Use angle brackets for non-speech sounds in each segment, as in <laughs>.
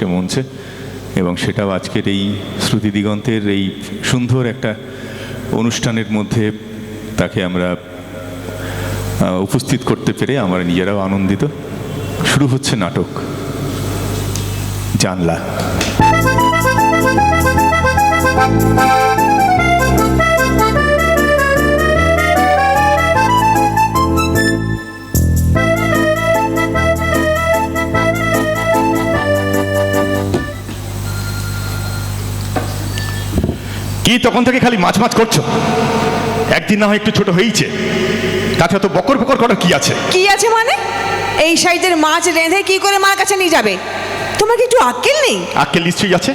সে মঞ্চে এবং সেটাও আজকের এই শ্রুতি দিগন্তের এই সুন্দর একটা অনুষ্ঠানের মধ্যে তাকে আমরা উপস্থিত করতে পেরে আমরা নিজেরাও আনন্দিত। শুরু হচ্ছে নাটক, জানলা। কি তখন থেকে খালি মাছ মাছ করছ। একদিন না হয় একটু ছোট হয়েছে তাতে তো বকর বকর করার কি আছে? কি আছে মানে? এই সাইজের মাছ রেঁধে কি করে মার কাছে নিয়ে যাবে? তোমার কি একটু আক্কেল নেই? আক্কেল নিশ্চয়ই আছে।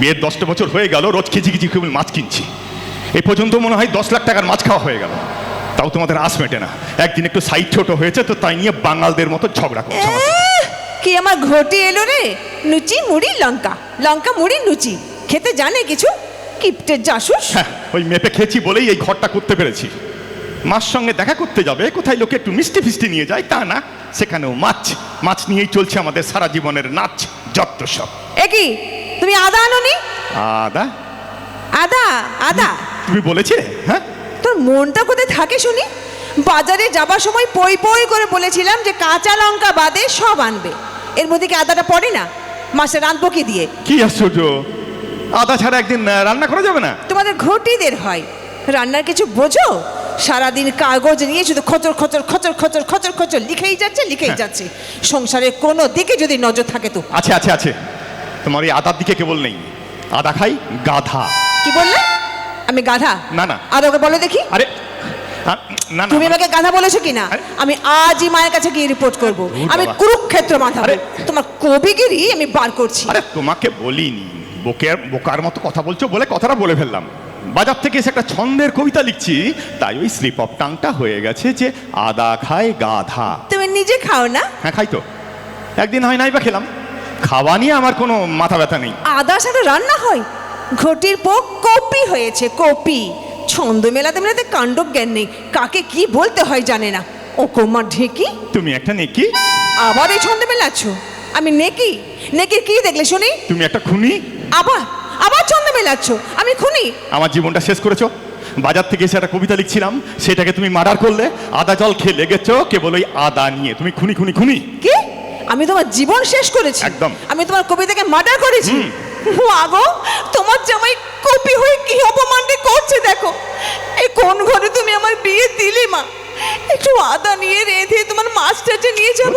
বিয়ের দশটা বছর হয়ে গেল রোজ কেজি কেজি কেবল মাছ কিনছি। এই পর্যন্ত মনে হয় দশ লাখ টাকার মাছ খাওয়া হয়ে গেল। তাও তোমাদের আস মেটে না। একদিন একটু সাইজ ছোট হয়েছে তো তাই নিয়ে বাঙালদের মতো ঝগড়া করছ কি আমার ঘটি এলো রে? লুচি মুড়ি লঙ্কা। লঙ্কা মুড়ি লুচি। খেতে জানে কিছু? কিপ্টের জাসুস হ্যাঁ ওই মেপে খেয়েছি বলেই এই ঘরটা করতে পেরেছি। মার সঙ্গে দেখা করতে যাবে কোথায় লোকে একটু মিষ্টি ফিষ্টি নিয়ে যায় তা না সেখানেও মাছ। মাছ নিয়েই চলছে আমাদের সারা জীবনের নাচ যত সব। এ কি তুমি আদা আনোনি? আদা? আদা আদা। তুমি বলেছিলে হ্যাঁ? তোর মনটা কোথায় থাকে শুনি? বাজারে যাবার সময় পই পই করে বলেছিলাম যে কাঁচা লঙ্কা বাদে সব আনবে। এর মধ্যে কি আদাটা পড়ে না? মাসে রাঁধবো কি দিয়ে? কি আশ্চর্য! আদা ছাড়া একদিন রান্না করা যাবে না? তোমাদের ঘটিদের হয়। রান্নার কিছু বোঝো? সারাদিন কাগজ নিয়ে শুধু খচর খচর খচর খচর খচর খচর লিখেই যাচ্ছে লিখেই হ্যাঁ। যাচ্ছে। সংসারের কোনো দিকে যদি নজর থাকে তো? আছে আছে আছে। তোমার এই আদার দিকে কেবল নেই। আদা খাই গাধা। কি বললে? আমি গাধা? না, না। আর ওকে বলে দেখি। আরে না তুমি আমাকে গাধা বলেছ কি না। আমি আজই মায়ের কাছে গিয়ে রিপোর্ট করব। আমি কুরুক্ষেত্র মাথা। তোমার কবিগিরি আমি বার করছি। আরে তোমাকে বলিনি। বোকের বোকার মতো কথা বলছো বলে কথাটা বলে ফেললাম। বাজার থেকে এসে একটা ছন্দের কবিতা লিখছি তাই ওই স্লিপ অফ টাংটা হয়ে গেছে যে আদা খায় গাধা। তুমি নিজে খাও না? হ্যাঁ খাই তো। একদিন হয় নাই বা খেলাম। খাওয়া নিয়ে আমার কোনো মাথা ব্যথা নেই। আদা সাথে রান্না হয়? ঘটির পোক কপি হয়েছে কপি। ছন্দ মেলাতে মেলাতে কাণ্ড জ্ঞান নেই। কাকে কি বলতে হয় জানে না। ও কোমা ঢেকি? তুমি একটা নেকি? আবার এই ছন্দ মেলাচ্ছ? আমি নেকি? নেকি কি দেখলে শুনি? তুমি একটা খুনি? আবার আবার ছন্দ মেলাচ্ছ? আমি খুনি। আমার জীবনটা শেষ করেছ? বাজার থেকে এসে একটা কবিতা লিখছিলাম সেটাকে তুমি মার্ডার করলে আদা জল খেয়ে লেগেছ কেবল ওই আদা নিয়ে। তুমি খুনি খুনি খুনি। কি? আমি তোমার জীবন শেষ করেছি। একদম। আমি তোমার কবিতাকে মার্ডার করেছি? আগো তোমার জামাই কপি হয়ে কি অপমানটি করছে দেখো? এই কোন ঘরে তুমি আমার বিয়ে দিলে মা? একটু আদা নিয়ে রেঁধে তোমার মাছটা যে নিয়ে যাব।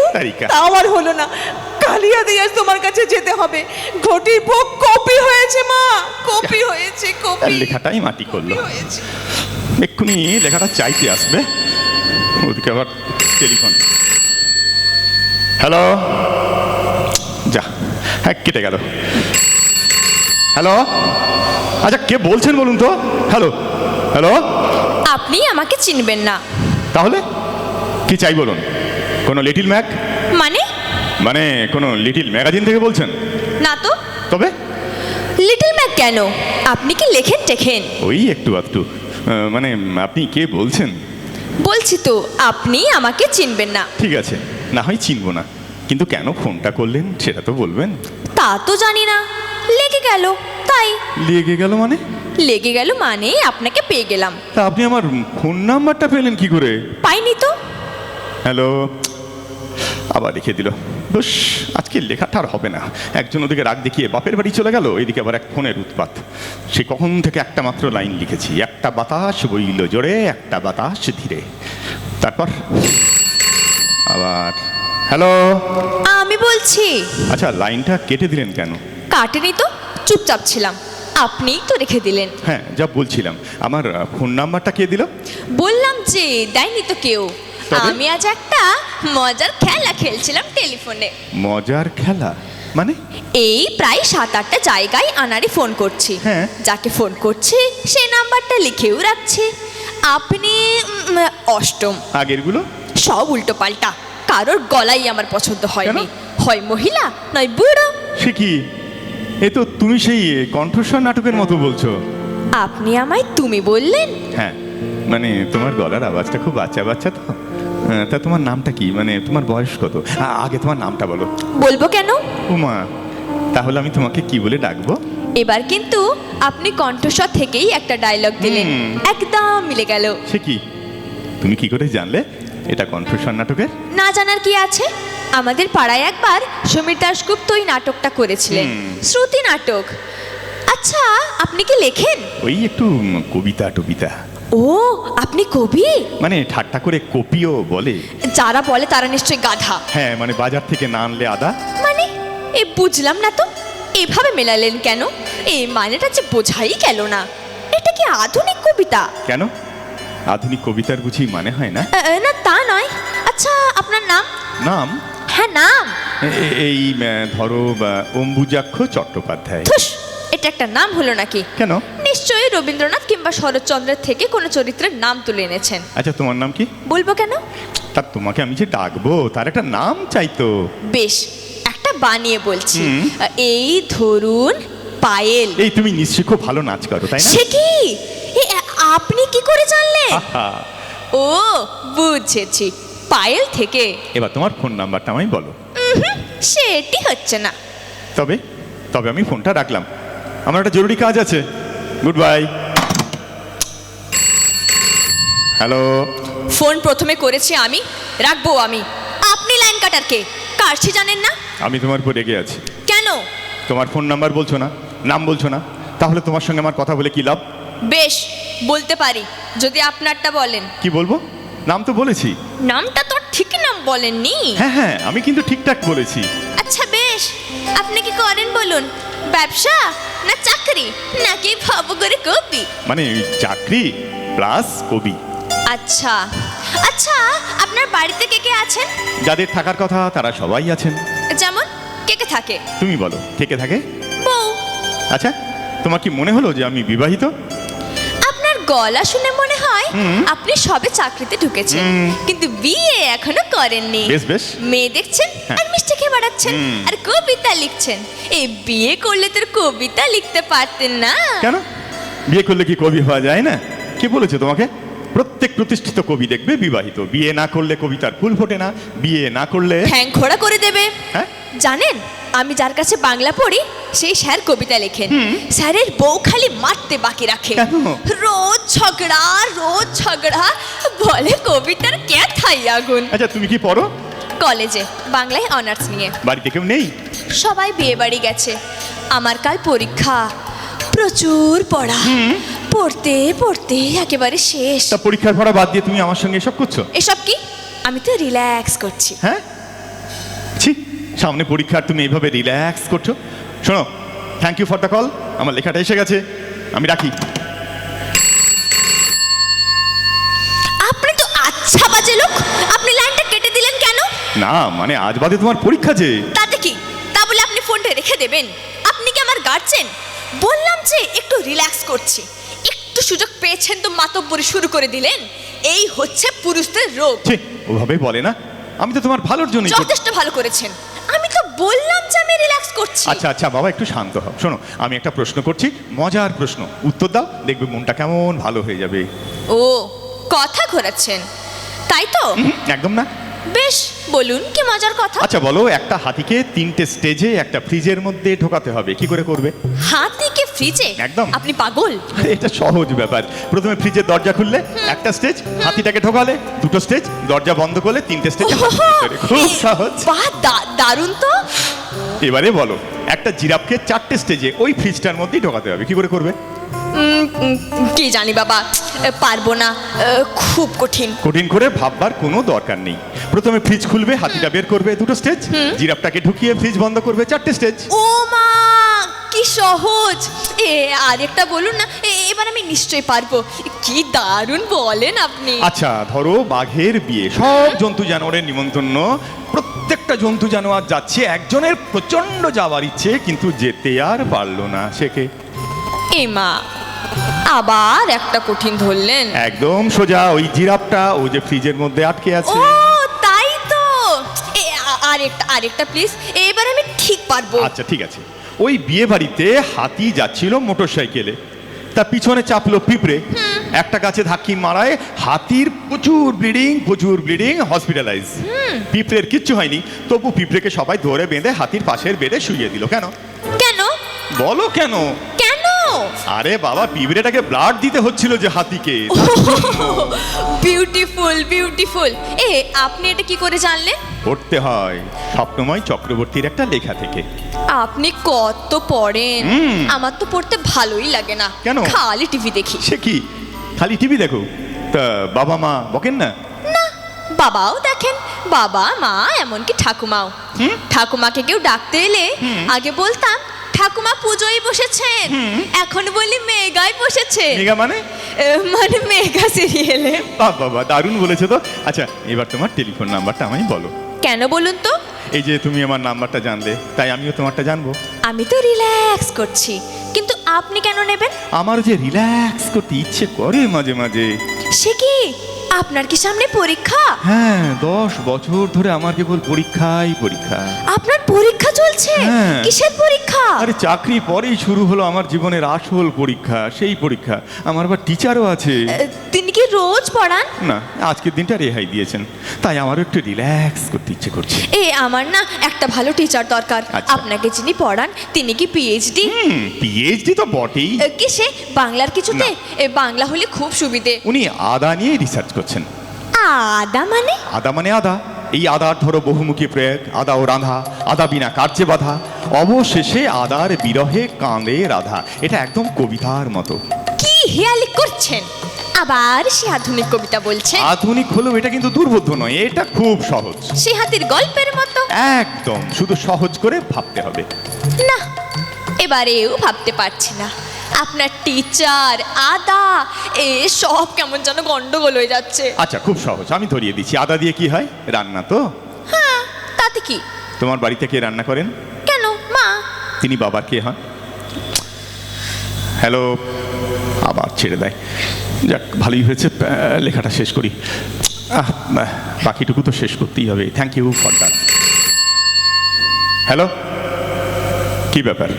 তাও আর হলো না। কালিয়া দিয়ে তোমার কাছে যেতে হবে। ঘটির পোক কপি হয়েছে মা। কপি হয়েছে আর কপি লেখাটাই মাটি করল। এক্ষুনি লেখাটা চাইতে আসবে। ওদিকে আবার টেলিফোন। হ্যালো? যা হ্যাঁ কেটে গেল। হ্যালো? আচ্ছা কে বলছেন বলুন তো? হ্যালো? হ্যালো? আপনি আমাকে চিনবেন না। তাহলে? কি চাই বলুন? কোনো লিটিল ম্যাগ? মানে? মানে কোনো লিটিল ম্যাগাজিন থেকে বলছেন? না তো। তবে? কেন? আপনি কি লেখেন টেখেন? ওই একটু একটু। মানে আপনি কে বলছেন? বলছি তো আপনি আমাকে চিনবেন না। ঠিক আছে না হয় চিনবো না। কিন্তু কেন ফোনটা করলেন সেটা তো বলবেন। তা তো জানি না। লেগে গেল তাই। লেগে গেল মানে? লেগে গেল মানে আপনাকে পেয়ে গেলাম। তা আপনি আমার ফোন নাম্বারটা পেলেন কি করে? পাইনি তো। হ্যালো? আবার লিখে দিল দোষ আজকে লেখাটা আর হবে না। একজন ওদিকে রাগ দেখিয়ে বাপের বাড়ি চলে গেল এদিকে আবার এক ফোনের উৎপাত। সে কখন থেকে একটা মাত্র লাইন লিখেছি একটা বাতাস বইল জোরে একটা বাতাস ধীরে। তারপর আবার হ্যালো? আমি বলছি। আচ্ছা লাইনটা কেটে দিলেন কেন? কাটেনি তো চুপচাপ ছিলাম। আপনিই তো রেখে দিলেন। হ্যাঁ যা বলছিলাম। আমার ফোন নাম্বারটা কে দিল? বললাম যে দেয়নি তো কেউ। তবে? আমি আজ একটা মজার খেলা খেলছিলাম টেলিফোনে। মজার খেলা? মানে? এই প্রায় সাত আটটা জায়গায় আনারে ফোন করছি। হ্যাঁ। যাকে ফোন করছে সেই নাম্বারটা লিখেও রাখছে। আপনি উম, অষ্টম। আগেরগুলো? সব উল্টো পাল্টা কারোর গলাই আমার পছন্দ হয়নি? হয় মহিলা নয় বুড়ো। সে কি? এ তো তুমি সেই কণ্ঠস্বর নাটকের মতো বলছো। আপনি আমায় তুমি বললেন? হ্যাঁ। মানে তোমার গলার আওয়াজটা খুব বাচ্চা বাচ্চা তো। আহ, তা তোমার নামটা কি? মানে তোমার বয়স কত? আগে তোমার নামটা বলো। বলব কেন? উমা তাহলে আমি তোমাকে কি বলে ডাকবো? এবার কিন্তু আপনি কণ্ঠস্বর থেকেই একটা ডায়লগ দিলেন। একদম মিলে গেল। সে কি? তুমি কি করে জানলে? এটা কণ্ঠস্বর নাটকের? না জানার কি আছে? আমাদের পাড়ায় একবার সমীর দাশগুপ্ত ওই নাটকটা করেছিলেন। শ্রুতি নাটক। আচ্ছা আপনি কি লেখেন? ওই একটু কবিতা টবিতা ও আপনি কবি? মানে ঠাট্টা করে কপিও বলে। যারা বলে তারা নিশ্চয়ই গাধা। হ্যাঁ মানে বাজার থেকে না আনলে আদা। মানে? এ বুঝলাম না তো। এভাবে মেলালেন কেন? এই মানেটা যে বোঝাই গেল না। এটা কি আধুনিক কবিতা? কেন? আধুনিক কবিতার বুঝি মানে হয় না? না তা নয়। আচ্ছা আপনার নাম? নাম? হ্যাঁ নাম। এই ধরো বা, অম্বুজাক্ষ চট্টোপাধ্যায়। এটা একটা নাম হলো নাকি? কেন? নিশ্চয়ই রবীন্দ্রনাথ কিংবা শরৎচন্দ্রের থেকে কোনো চরিত্রের নাম তুলে এনেছেন। আচ্ছা তোমার নাম কি? বলব কেন? তা তোমাকে আমি যে ডাকবো তার একটা নাম চাইতো বেশ একটা বানিয়ে বলছি। এই ধরুন পায়েল। এই তুমি নিশ্চয়ই খুব ভালো নাচ করো তাই না? সে কি? এ, আপনি কি করে জানলেন? আহা, ও বুঝেছি। পায়েল থেকে। এবার তোমার ফোন নাম্বারটা আমায় বলো। উহুম, সেটি হচ্ছে না। তবে তবে আমি ফোনটা রাখলাম। আমার একটা জরুরি কাজ আছে। গুড বাই হ্যালো ফোন প্রথমে করেছি আমি রাখব আমি। আপনি লাইন কাটার কে? কারছি জানেন না? আমি তোমার উপর রেগে আছি। কেন? তোমার ফোন নাম্বার বলছো না? নাম বলছো না? তাহলে তোমার সঙ্গে আমার কথা বলে কি লাভ? বেশ বলতে পারি যদি আপনারটা বলেন। কি বলব? নাম তো বলেছি। নামটা তো ঠিক নাম বলেননি। হ্যাঁ হ্যাঁ আমি কিন্তু ঠিকঠাক বলেছি। আচ্ছা বেশ আপনি কি করেন বলুন? ব্যবসা না চাকরি নাকি ভাবো করে কপি মানে চাকরি প্লাস কবি। আচ্ছা। আচ্ছা আপনার বাড়িতে কে কে আছেন? যাদের থাকার কথা তারা সবাই আছেন। যেমন কে কে থাকে? তুমি বলো কে কে থাকে? বউ। আচ্ছা তোমার কি মনে হলো যে আমি বিবাহিত? আপনার গলা শুনে মনে হয় আপনি সবে চাকরিতে ঢুকেছেন। কিন্তু বিয়ে এখনও করেননি। বেশ বেশ। মেয়ে দেখছেন হ্যাঁ। আর মিষ্টি খেয়ে বেড়াচ্ছেন আর কবিতা লিখছেন। এই বিয়ে করলে তোর কবিতা লিখতে পারতেন না। কেন? বিয়ে করলে কি কবি হওয়া যায় না? কে বলেছে তোমাকে? প্রত্যেক প্রতিষ্ঠিত কবি দেখবে বিবাহিত। বিয়ে না করলে কবিতার ফুল ফোটে না। বিয়ে না করলে ঠ্যাং খোড়া করে দেবে। হ্যাঁ? জানেন আমি যার কাছে বাংলা পড়ি সেই স্যার কবিতা লেখেন। স্যারের বউ খালি মারতে বাকি রাখে? রোজ ঝগড়া রোজ ঝগড়া বলে কবিতার কে থাই আগুন। আচ্ছা তুমি কি পড়ো? কলেজে বাংলায় অনার্স নিয়ে। বাড়িতে কেউ নেই? সবাই বিয়ে বাড়ি গেছে। আমার কাল পরীক্ষা। প্রচুর পড়া। পড়তে পড়তে একেবারে শেষ। তা পরীক্ষার পড়া বাদ দিয়ে তুমি আমার সঙ্গে এসব করছ? এসব কি? আমি তো রিল্যাক্স করছি। হ্যাঁ? ছি সামনে পরীক্ষার তুমি এইভাবে রিল্যাক্স করছ? শোনো thank you for the call আমার লেখাটা এসে গেছে। আমি রাখি। না মানে আজ বাদে তোমার পরীক্ষা যে। তাতে কি? তা বলে আপনি ফোনটা রেখে দেবেন। আপনি কি আমার গার্জেন বললাম যে একটু রিল্যাক্স করছি। একটু সুযোগ পেয়েছেন তো মাতব্বরি শুরু করে দিলেন। এই হচ্ছে পুরুষদের রোগ। ওভাবে বলে না। আমি তো তোমার ভালোর জন্য যথেষ্ট ভালো করেছেন। আমি তো বললাম যে আমি রিল্যাক্স করছি। আচ্ছা আচ্ছা বাবা একটু শান্ত হও। শোনো আমি একটা প্রশ্ন করছি। মজার প্রশ্ন। উত্তর দাও দেখবে মনটা কেমন ভালো হয়ে যাবে। ও কথা ঘোরাচ্ছেন। তাই তো? একদম না। বেশ বলুন কি মজার কথা? আচ্ছা বলো একটা হাতিকে তিনটে স্টেজে একটা ফ্রিজের মধ্যে ঢোকাতে হবে। কি করে করবে? হাতিকে ফ্রিজে একদম। আপনি পাগল। এটা সহজ ব্যাপার। প্রথমে ফ্রিজের দরজা খুললে একটা স্টেজ হাতিটাকে ঢোকালে দুটো স্টেজ দরজা বন্ধ করলে তিনটে স্টেজ খুব সহজ। বাহ দারুণ তো। এবারে বলো একটা জিরাফকে চারটে স্টেজে ওই ফ্রিজটার মধ্যেই ঢোকাতে হবে। কি করে করবে? কি জানি বাবা পারব না খুব কঠিন। কঠিন করে ভাববার কোনো দরকার নেই। প্রথমে ফ্রিজ খুলবে হাতিটা বের করবে দুটো স্টেজ জিরাফটাকে ঢুকিয়ে ফ্রিজ বন্ধ করবে চারটে স্টেজ ও মা কি সহজ! এ আরেকটা বলুন না এবার আমি নিশ্চয়ই পারব। কি দারুণ বলেন আপনি। আচ্ছা ধরো বাঘের বিয়ে সব জন্তু জানোয়ারের নিমন্ত্রণ। প্রত্যেকটা জন্তু জানোয়ার যাচ্ছে একজনের প্রচণ্ড যাওয়ার ইচ্ছে কিন্তু যেতে আর পারল না সেকে এ মা আবার একটা কঠিন ধরলেন। একদম সোজা ওই জিরাফটা ওই যে ফ্রিজের মধ্যে আটকে ও আছে তাই তো। এ আ- আরেকটা আরেকটা প্লিজ এবার আমি ঠিক পারব। আচ্ছা ঠিক আছে। ওই বিয়ে বাড়িতে হাতি যাচ্ছিল মোটর সাইকেলে তা পিছনে চাপলো পিঁপড়ে। একটা গাছে ধাক্কি মারায় হাতির প্রচুর ব্লিডিং প্রচুর ব্লিডিং হসপিটালাইজ পিঁপড়ের কিচ্ছু হয়নি। তবু পিঁপড়েকে সবাই ধরে বেঁধে হাতির পাশের বেডে শুইয়ে দিল। কেন? কেন? বলো কেন? আরে বাবা পিঁপড়েটাকে ব্লাড দিতে হচ্ছিল যে হাতিকে। বিউটিফুল বিউটিফুল <laughs> এ আপনি এটা কি করে জানলেন? পড়তে হয়। স্বপ্নময় চক্রবর্তীর একটা লেখা থেকে। আপনি কত পড়েন? আমার তো পড়তে ভালোই লাগে না। কেন? খালি টিভি দেখি। সে কি? খালি টিভি দেখো? তা বাবা মা বকেন না? না বাবাও দেখেন। বাবা মা এমনকি ঠাকুমাও। ঠাকুমাকে কেউ ডাকতে এলে আগে বলতাম ঠাকুমা পুজোয় বসেছেন। এখন বলি মেগায় বসেছেন মেগা মানে? মানে মেগা সিরিয়ালে বাহ বাবা দারুণ বলেছ তো। আচ্ছা এবার তোমার টেলিফোন নাম্বারটা আমায় বলো। কেন বলুন তো? এই যে তুমি আমার নাম্বারটা জানলে তাই আমিও তোমারটা জানব। আমি তো রিল্যাক্স করছি। কিন্তু আপনি কেন নেবেন? আমার যে রিল্যাক্স করতে ইচ্ছে করে মাঝে মাঝে। সে কি? আপনার কি সামনে পরীক্ষা? হ্যাঁ দশ বছর ধরে আমার কেবল পরীক্ষাই পরীক্ষা। আপনার পরীক্ষা চলছে? হ্যাঁ। কিসের পরীক্ষা? আরে চাকরি পরেই শুরু হলো আমার জীবনের আসল পরীক্ষা সেই পরীক্ষা। আমার আবার টিচারও আছে। তিনি কি রোজ পড়ান? না আজকের দিনটা রেহাই দিয়েছেন। তাই আমারও একটু রিল্যাক্স করতে ইচ্ছে করছে। এ আমার না একটা ভালো টিচার দরকার। আচ্ছা। আপনাকে যিনি পড়ান তিনি কি পিএইচডি হুম পিএইচডি তো বটেই। কিসে? বাংলার কিছুতে? এ বাংলা হলে খুব সুবিধে। উনি আদা নিয়ে রিসার্চ করছেন। আদা মানে? আদা মানে আদা। এই আদার ধরো বহুমুখী প্রয়োগ আদা ও রাধা আদা বিনা কার্যে বাধা অবশেষে আদার বিরহে কাঁদে রাধা। এটা একদম কবিতার মতো। কি হেয়ালি করছেন? আবার সে আধুনিক কবিতা বলছেন? আধুনিক হলেও এটা কিন্তু দুর্বোধ্য নয় এটা খুব সহজ। সে হাতির গল্পের মতো। একদম শুধু সহজ করে ভাবতে হবে। না এবারেও ভাবতে পারছি না। আপনার টিচার আদা এ সব কেমন যেন গন্ডগোল হয়ে যাচ্ছে। আচ্ছা খুব সহজ আমি ধরিয়ে দিচ্ছি। আদা দিয়ে কি হয়? রান্না তো? হ্যাঁ তাতে কি? তোমার বাড়িতে কে রান্না করেন? কেন? মা? তিনি বাবার কে হন? হ্যালো আবার ছেড়ে দেয়। যাক ভালোই হয়েছে লেখাটা শেষ করি। বাকিটুকু তো শেষ করতেই হবে। Thank you for that hello কি ব্যাপার?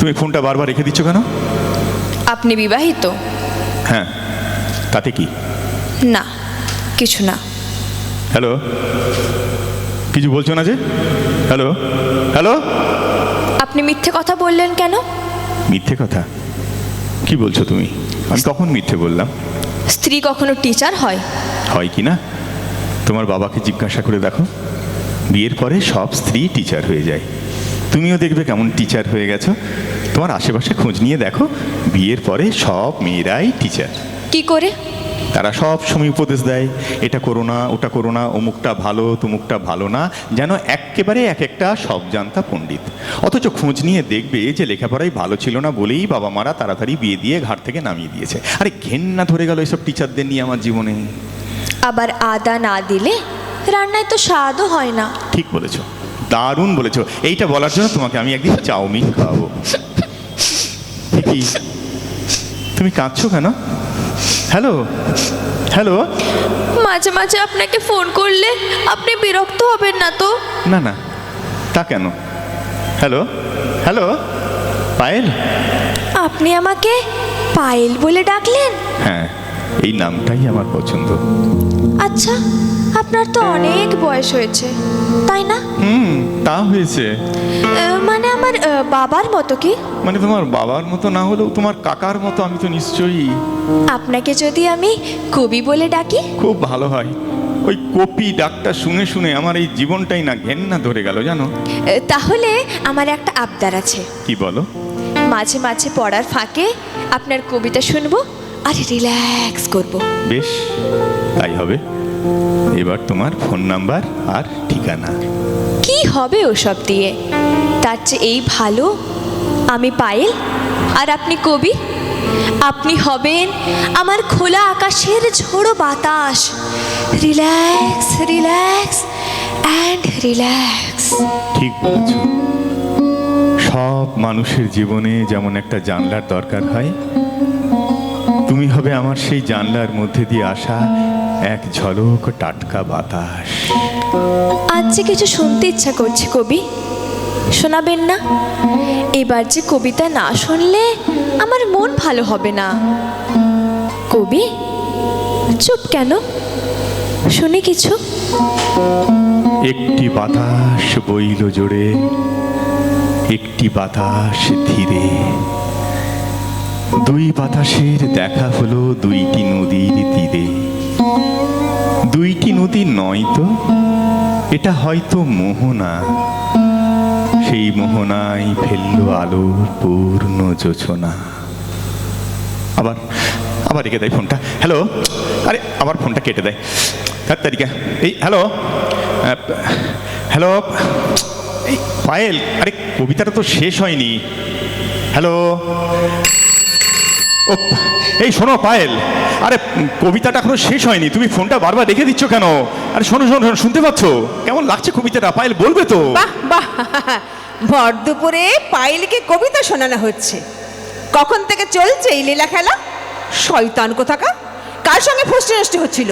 তুমি ফোনটা বারবার রেখে দিচ্ছ কেন? আপনি বিবাহিত? হ্যাঁ। তাতে কি? না কিছু না। হ্যালো? কিছু বলছো না যে? হ্যালো? হ্যালো? আপনি মিথ্যে কথা বললেন কেন? মিথ্যে কথা? কি বলছো তুমি? আমি কখন মিথ্যে বললাম? স্ত্রী কখনো টিচার হয়? হয় কি না? তোমার বাবাকে জিজ্ঞাসা করে দেখো। বিয়ের পরে সব স্ত্রী টিচার হয়ে যায়। তুমিও দেখবে কেমন টিচার হয়ে গেছো। তোমার আশেপাশে খোঁজ নিয়ে দেখো বিয়ের পরে সব মেয়েরাই টিচার কি করে? তারা সব সময় উপদেশ দেয় এটা করো না ওটা করো না অমুকটা ভালো তুমুকটা ভালো না যেন একেবারে এক একটা সব জানতা পণ্ডিত। অথচ খোঁজ নিয়ে দেখবে যে লেখাপড়াই ভালো ছিল না বলেই বাবা মারা তাড়াতাড়ি বিয়ে দিয়ে ঘাট থেকে নামিয়ে দিয়েছে। আরে ঘেন্না ধরে গেল এইসব টিচারদের নিয়ে আমার জীবনে। আবার আদা না দিলে রান্নায় তো স্বাদও হয় না। ঠিক বলেছ। দারুণ বলেছ। এইটা বলার জন্য তোমাকে আমি একদিন চাউমিন খাওয়াবো। কি? তুমি কাঁদছো কেন? হ্যালো? হ্যালো? মাঝে মাঝে আপনাকে ফোন করলে আপনি বিরক্ত হবেন না তো? না না। তা কেন? হ্যালো? হ্যালো? পায়েল? আপনি আমাকে পায়েল বলে ডাকলেন? হ্যাঁ এই নামটাই আমার পছন্দ। আচ্ছা। আপনার তো অনেক বয়স হয়েছে তাই না? হুম তা হয়েছে। মানে আমার বাবার মতো কি? মানে তোমার বাবার মতো না হলেও তোমার কাকার মতো আমি তো নিশ্চয়ই। আপনাকে যদি আমি কবি বলে ডাকি? খুব ভালো হয়। ওই কপি ডাকটা শুনে শুনে আমার এই জীবনটাই না ঘেন্না ধরে গেল জানো? তাহলে আমার একটা আবদার আছে। কি বলো? মাঝে মাঝে পড়ার ফাঁকে আপনার কবিতা শুনব আর রিল্যাক্স করব। বেশ তাই হবে। এবার তোমার ফোন নাম্বার আর ঠিকানা। কি হবে ওসব দিয়ে? তার চেয়ে এই ভালো? আমি পায়েল? আর আপনি কবি? আপনি হবেন আমার খোলা আকাশের ঝোড়ো বাতাস। রিল্যাক্স রিল্যাক্স অ্যান্ড রিল্যাক্স ঠিক বলেছ। সব মানুষের জীবনে যেমন একটা জানলার দরকার হয় তুমি হবে আমার সেই জানলার মধ্যে দিয়ে আসা এক ঝলক টাটকা বাতাস। আজ যে কিছু শুনতে ইচ্ছা করছে কবি। শোনাবেন না? এবার যে কবিতা না শুনলে আমার মন ভালো হবে না। কবি চুপ কেন? শুনে কিছু। একটি বাতাস বইল জোরে একটি বাতাস ধীরে। দুই বাতাসের দেখা হলো দুইটি নদীর তীরে। দুইটি নদী নয় তো? এটা হয়তো মোহনা। সেই মোহনায় ফেলল আলো পূর্ণ যোচনা আবার আবার রেখে দেয় ফোনটা। হ্যালো? আরে, আবার ফোনটা কেটে দেয়। তার তারিখে। এই, হ্যালো? হ্যালো? এই, পায়েল, আরে, কবিতাটা তো শেষ হয়নি। হ্যালো? এই শোনো পায়েল আরে কবিতাটা এখনও শেষ হয়নি তুমি ফোনটা বারবার রেখে দিচ্ছ কেন? আরে শোনো শোনো শোনো, শুনতে পাচ্ছ? কেমন লাগছে কবিতাটা? পায়েল বলবে তো। বাহ বাহ ভর দুপুরে পায়েলকে কবিতা শোনানো হচ্ছে। কখন থেকে চলছে এই লীলা খেলা? শয়তান কোথাকা কার সঙ্গে ফষ্টি নষ্টি হচ্ছিল?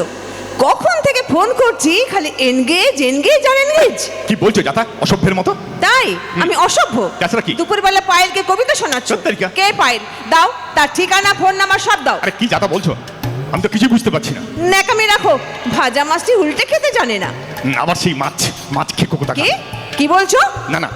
কখন থেকে ফোন করছি খালি এনগেজ এনগেজ আর এনগেজ কি বলছো যাতা? অসভ্যের মতো? তাই? আমি অসভ্য? তাছাড়া কি? দুপুরবেলা পায়েলকে কবিতা শোনাচ্ছ। কে? পায়েল? দাও তার ঠিকানা ফোন নাম্বার সব দাও। আরে কি যাতা বলছো? আমি তো কিছু বুঝতে পারছি না। ন্যাকামি রাখো ভাজা মাছটি উল্টে খেতে জানে না। আবার সেই মাছ মাছ খেকো কোথা কি? কি বলছো? না না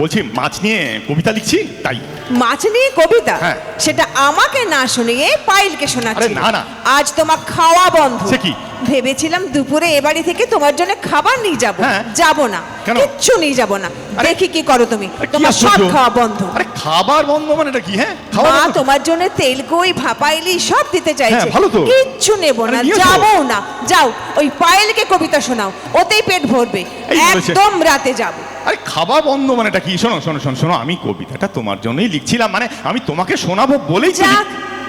বলছি মাছ নিয়ে কবিতা লিখছি তাই। মাছ নিয়ে কবিতা হ্যাঁ। সেটা আমাকে না শুনিয়ে পাইলকে শোনাচ্ছি আরে না, না। আজ তোমার খাওয়া বন্ধ সে কি? ভেবেছিলাম দুপুরে এ বাড়ি থেকে তোমার জন্য খাবার নিয়ে যাব হ্যাঁ। যাব না কেন? কিচ্ছু নিয়ে যাব না আরে- দেখি কি করো তুমি আরে কি তোমার সব আশ্চর্য? খাওয়া বন্ধ আরে খাবার বন্ধ মানে এটা কি হ্যাঁ খাওয়া মা বন্ধ? তোমার জন্য তেলকই ভাপাইলি সব দিতে চাইছে হ্যাঁ, ভালো তো। কিচ্ছু নেব আরে না নিয়ে এসো। যাব না যাও ওই পায়েলকে কবিতা শোনাও ওতেই পেট ভরবে এই বলেছে। একদম রাতে যাব আরে খাবার বন্ধ মানে এটা কি? শোনো শোনো শোনো শোনো আমি কবিতাটা তোমার জন্যই লিখছিলাম মানে আমি তোমাকে শোনাবো বলেই তো যাক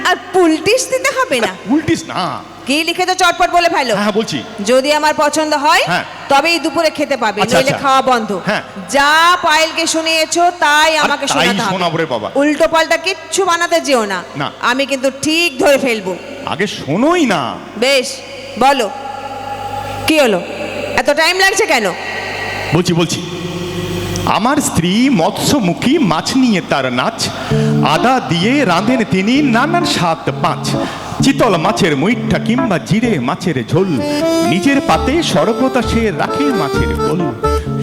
আর পুলটিস দিতে হবে না। উল্টিস না। কি লিখে তো চটপট বলে ফেলো হ্যাঁ বলছি। যদি আমার পছন্দ হয় হ্যাঁ। তবেই দুপুরে খেতে পাবে আচ্ছা, নইলে আচ্ছা। খাওয়া বন্ধ। হ্যাঁ। যা পায়েলকে শুনিয়েছো তাই আমাকে তাই শোনাতে হবে। শোনাবো রে বাবা। উল্টো পাল্টা কিচ্ছু বানাতে যেও না। না। আমি কিন্তু ঠিক ধরে ফেলব। আগে শোনোই না। বেশ বলো। কি হলো? এত টাইম লাগছে কেন? বলছি বলছি। আমার স্ত্রী মৎস্যমুখী মাছ নিয়ে তার নাচ। আদা দিয়ে রাঁধেন তিনি নানান সাত পাঁচ। চিতল মাছের মুইঠা কিংবা জিরে মাছের ঝোল। নিজের পাতে সর্বদা সে রাখে মাছের গোল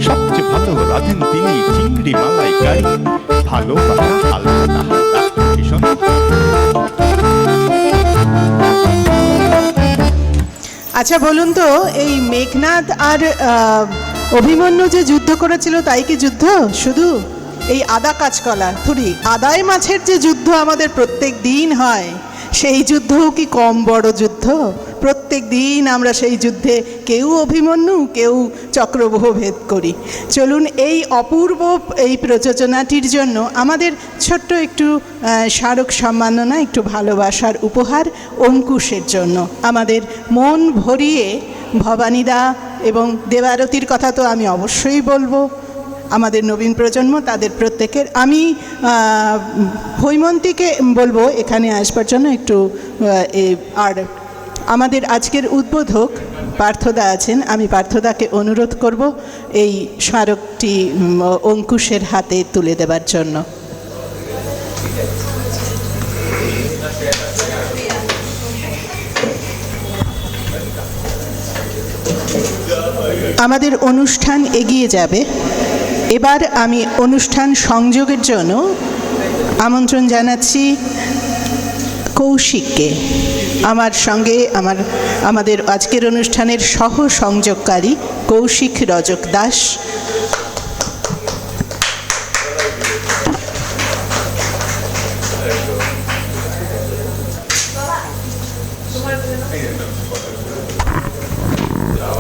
সবচেয়ে ভালো রাঁধেন তিনি চিংড়ি মালাই হালকা ভীষণ আচ্ছা বলুন তো, এই মেঘনাদ আর অভিমন্যু যে যুদ্ধ করেছিল তাই কি যুদ্ধ? শুধু এই আদা কাঁচকলা থুরি। আদায় মাছের যে যুদ্ধ আমাদের প্রত্যেক দিন হয়, সেই যুদ্ধও কি কম বড় যুদ্ধ? প্রত্যেক দিন আমরা সেই যুদ্ধে কেউ অভিমন্যু, কেউ চক্রবহ ভেদ করি। চলুন এই অপূর্ব এই প্রযোজনাটির জন্য আমাদের ছোট্ট একটু স্মারক সম্মাননা, একটু ভালোবাসার উপহার অঙ্কুশের জন্য। আমাদের মন ভরিয়ে ভবানীদা এবং দেবারতির কথা তো আমি অবশ্যই বলব। আমাদের নবীন প্রজন্ম, তাদের প্রত্যেকের। আমি হৈমন্তীকে বলব এখানে আসবার জন্য একটু আর আমাদের আজকের উদ্বোধক পার্থদা আছেন। আমি পার্থদাকে অনুরোধ করব এই স্মারকটি অঙ্কুশের হাতে তুলে দেবার জন্য। আমাদের অনুষ্ঠান এগিয়ে যাবে। এবার আমি অনুষ্ঠান সংযোগের জন্য আমন্ত্রণ জানাচ্ছি কৌশিককে। আমার সঙ্গে আমার, আমাদের আজকের অনুষ্ঠানের সহ সংযোগকারী কৌশিক রজক দাস।